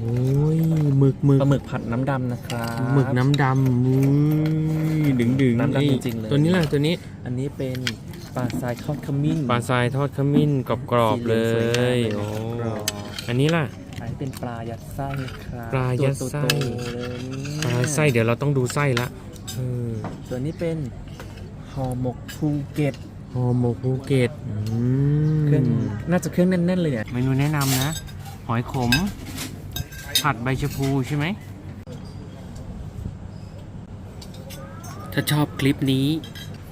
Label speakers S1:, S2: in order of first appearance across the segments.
S1: โอ้ยหมึกหมึก
S2: ปลาหมึกผัดน้ำดำนะครับ
S1: หมึกน้ำดำอุ้ยดึงดึง
S2: น้ำดำ
S1: อ้
S2: จริงๆเลย
S1: ตัวนี้ล่ะตัวนี้
S2: อันนี้เป็นปลาทรายทอดขมิ้น
S1: ปลาทรายทอดขมิ้นกรอบกรอบๆเล
S2: สีหองสวย
S1: ย
S2: งาม
S1: โอ้
S2: เลยนะครับ
S1: อันนี้ล่ะ
S2: อันนี้เป็นปลายัดไส้ครับ
S1: ปลายัดไส้
S2: ตัวโตๆเลย
S1: ปลาไส้เดี๋ยวเราต้องดูไส้ละเออ
S2: ตัวนี้เป็นห่อหมกภูเก็ต
S1: ห่อหมกภูเก็ตอืม
S2: เครื่องน่าจะเครื่องแน่นๆเลยเนี่ย
S1: เมนูแนะนำนะ หอยขม ผัดใบชะพูใช่ไหม ถ้าชอบคลิปนี้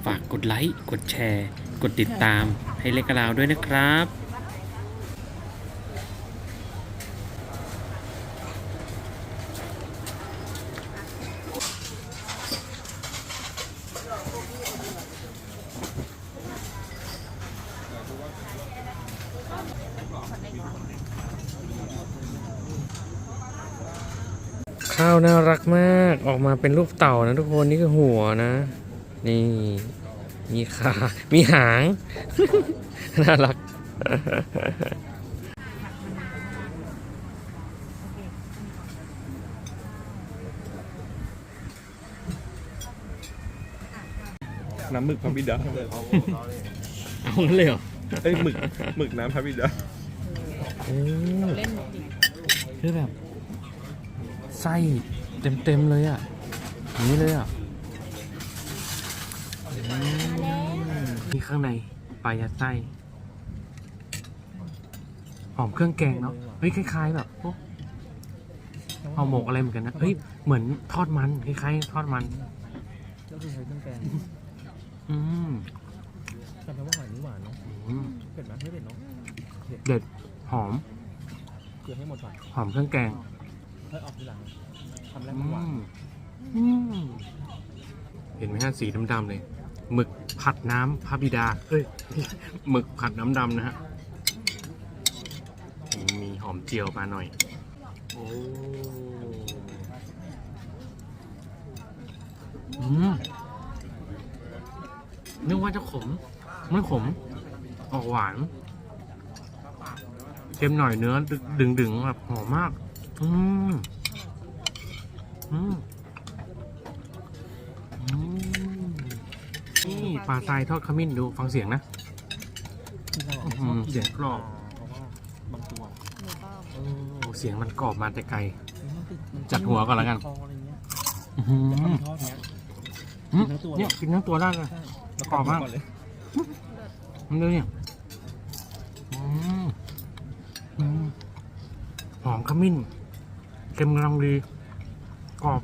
S1: ฝากกดไลค์ กดแชร์ กดติดตามให้เล็กกระลาวด้วยนะครับ ข้าวน่ารักมากออกมาเป็นรูปเต่านะทุกคนนี่คือหัวนะ นี่มีขามีหาง น่ารัก
S3: น้ำหมึกพระบิดา
S1: เอางั้นเลยเหรอ
S3: เอ้ยหมึกหมึกน้ำพระบิดา
S1: โอ้คือแบบ ไส้เต็มๆเลยอะอย่างนี้เลยอะอืมมีข้างในปลายัดไส้หอมเครื่องแกงเนาะเฮ้ยคล้ายๆแบบพวกห่อหมกอะไรเหมือนกันนะเฮ้ยเหมือนทอดมันคล้ายๆทอดมัน
S2: ก็คือใช้เครื่องแกง
S1: อืม
S2: จำได้ว่าหอยนี่หวานเนาะ
S1: อืม
S2: เผ็ดไหมไม่เผ็ดเนาะ
S1: เด็ดหอม
S2: เกลือให้หมดก่อน
S1: หอมเครื่องแกง
S2: ค่อยออกทีหลังทำแรก
S1: อื
S2: มันหวาน
S1: มอืมเห็นไหมฮะสีดำๆเลยหมึกผัดน้ำพระบิดาเอ้ยหมึกผัดน้ำดำนะฮะมีหอมเจียวมาหน่อย โอ้อืมนึกว่าจะขม ไม่ขม ออกหวาน เค็มหน่อยเนื้อดึงๆแบบหอมมาก อืมอืมอืมนี่ปลาทรายทอดขมิ้นดูฟังเสียงนะ
S2: ที่เรา
S1: อื้อหือเสียงกรอบ
S2: เพราะว่าบางตัว
S1: โอ้เสียงมันกรอบมาแต่ไกล
S2: มันติมัน
S1: จัดหัวก่อนแล้วกัน
S2: คออะไรเงี้ย
S1: อื้อหือ
S2: แต่ถ้ามันทอดเนี้ย
S1: อืม
S2: กินทั้งตัว
S1: เนี่ยกินทั้งตัวได้เลย
S2: ใช่แล้ว
S1: กรอบมาก
S2: ก่อนเลย
S1: มันดูเนี่ยอืมอืมหอมขมิ้นเค็มกำลังดีกรอบ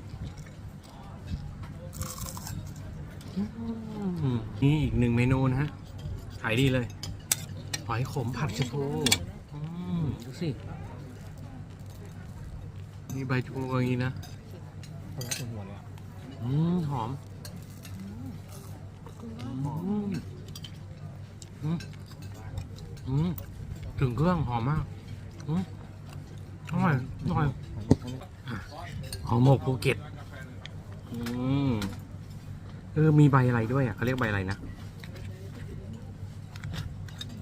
S1: อืมนี่อีกหนึ่งเมนูนะฮะ ขายดีเลย หอยขมผัดชะพูอืมดูสิมีใบชะพูอย่างนี้นะ
S2: เขาแล้วแต่หัวเลยอะ
S1: อืมหอมอืมอืมอืมถึงเครื่องหอมมากอืมอร่อยอร่อย หอมหมกภูเก็ต อืม เออ มีใบอะไรด้วยอะเขาเรียกใบอะไรนะ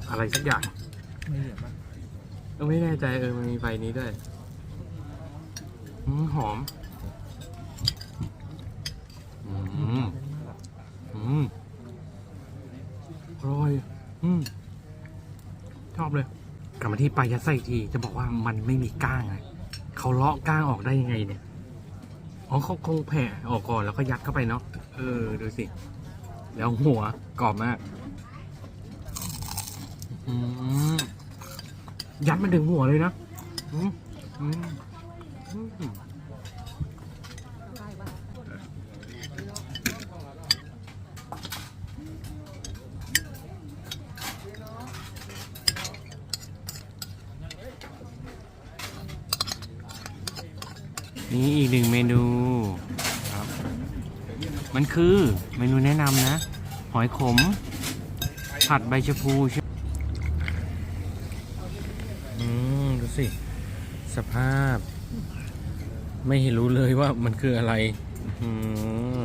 S1: อะไรสักอย่าง
S2: ไม่เหลือมาก
S1: เออไม่แน่ใจเออ มันมีใบนี้ด้วย อืม หอม อืม อืมอร่อย อืม ชอบเลย กลับมาที่ปลายัดไส้อีกที จะบอกว่ามันไม่มีก้างไงเขาเลาะก้างออกได้ยังไงเนี่ย อ๋อเขาคงแผ่ออกก่อนแล้วก็ยัดเข้าไปเนาะ เออ ดูสิ แล้วหัวกรอบมาก อืมยัดมันถึงหัวเลยนะอืมอืม นี่อีกหนึ่งเมนูครับ มันคือเมนูแนะนำนะ หอยขม ผัดใบชะพูใช่อืมดูสิ สภาพ ไม่เห็นรู้เลยว่ามันคืออะไร อืม